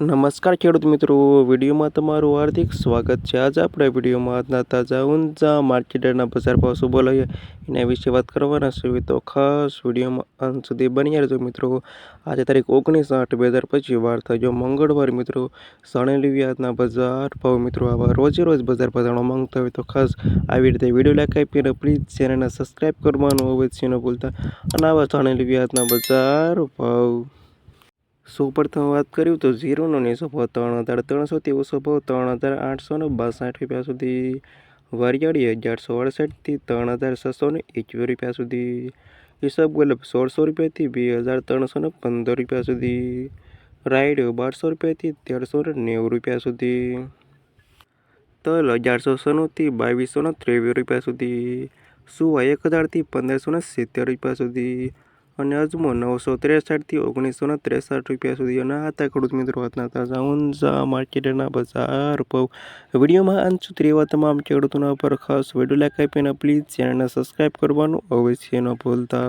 નમસ્કાર ખેડૂત મિત્રો, વિડીયોમાં તમારું હાર્દિક સ્વાગત છે. આજે આપણે વિડીયોમાં આજના તાજા ઊંઝા માર્કેટના બજાર ભાવ શું બોલાવીએ એના વિશે વાત કરવાના છે. તો ખાસ વિડીયોમાં અંત સુધી બની રહેજો મિત્રો. આજે તારીખ ઓગણીસ આઠ બે હજાર પચીસ, વાર થયો મંગળવાર મિત્રો. સણેલી વ્યાજના બજાર ભાવ મિત્રો, આવા રોજે રોજ બજાર ભાવ જાણવા માંગતા હોય તો ખાસ આવી રીતે વીડિયો લાઈક આપીને પ્લીઝ ચેનલને સબસ્ક્રાઈબ કરવાનું અવશ્ય ન ભૂલતા. અને આવા સણેલી વ્યાજના બજાર ભાવ સૌ પ્રથમ વાત કર્યું તો ઝીરોનો નીચો ભાવ ત્રણ હજાર ત્રણસોથી ઓછો ભાવ ત્રણ હજાર આઠસો ને બાસઠ રૂપિયા સુધી વરિયાળી અગિયારસો અડસઠથી ત્રણ હજાર છસો ને રૂપિયા સુધી હિસાબ ગુલાબ સોળસો રૂપિયાથી બે હજાર ત્રણસો ને પંદર રૂપિયા સુધી રાયડો બારસો રૂપિયાથી તેરસો ને નેવું રૂપિયા સુધી તલ અગિયારસો સોનુંથી બાવીસો ને ત્રેવીસ રૂપિયા સુધી સુવા એક હજારથી પંદરસો ને સિત્તેર રૂપિયા સુધી અને અજમો નવસો ત્રેસઠથી ઓગણીસો ત્રેસઠ રૂપિયા સુધી અને હતા ખેડૂત મિત્રો હતા તાજા ઊંઝા માર્કેટના બજાર ભાવ વિડીયોમાં અંત સુધી તમામ ખેડૂતોના પર ખાસ વીડિયો લાઈક આપીને પ્લીઝ ચેનલને સબસ્ક્રાઈબ કરવાનું અવશ્ય ન ભૂલતા.